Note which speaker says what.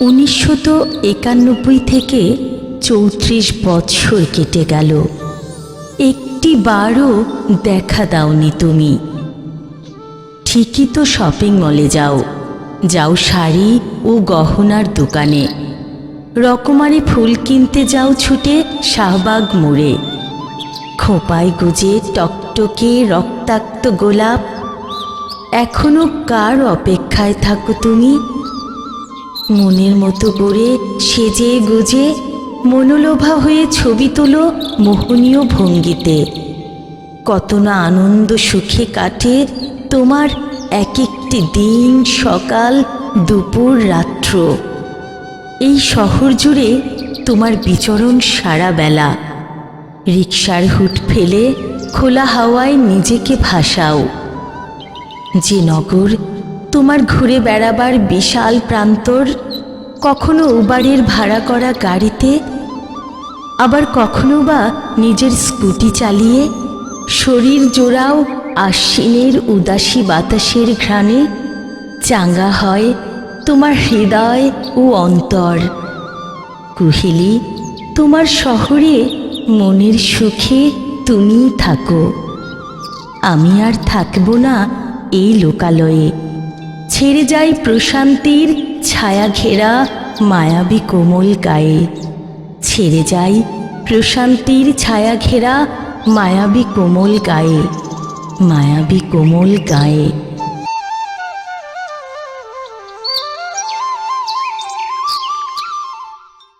Speaker 1: উনিশশো একানব্বই থেকে চৌত্রিশ বৎসর কেটে গেল। একটি বারও দেখা দাওনি তুমি। ঠিকই তো শপিং মলে যাও। যাও শাড়ি ও গহনার দোকানে। রকমারি ফুল কিনতে যাও ছুটে শাহবাগ মোড়ে। খোঁপায় গুজে টকটকে রক্তাক্ত গোলাপ। এখনও কার অপেক্ষায় থাকো তুমি? মনের মতো করে সেজে গুজে মনোলোভা হয়ে ছবি তোলো মোহনীয় ভঙ্গিতে। কত না আনন্দ সুখে কাটে তোমার এক একটি দিন সকাল, দুপুর, রাত্র। এই শহর জুড়ে তোমার বিচরণ সারা বেলা। রিক্সার হুট ফেলে খোলা হাওয়ায় নিজেকে ভাসাও। যে নগর তোমার ঘুরে বেড়াবার বিশাল প্রান্তর, কখনো উবারের ভাড়া করা গাড়িতে, আবার কখনো বা নিজের স্কুটি চালিয়ে শরীর জোড়াও আশ্বিনের উদাসী বাতাসের ঘ্রাণে চাঙ্গা হয় তোমার হৃদয় ও অন্তর। কুহেলি, তোমার শহরে মনের সুখে তুমিই থাকো। আমি আর থাকব না এই লোকালয়ে। ছেড়ে যাই প্রশান্তির ছায়া ঘেরা মায়াবী কোমল গায়ে। ছেড়ে যাই প্রশান্তির ছায়া ঘেরা মায়াবী কোমল গায়ে। মায়াবী কোমল গায়ে।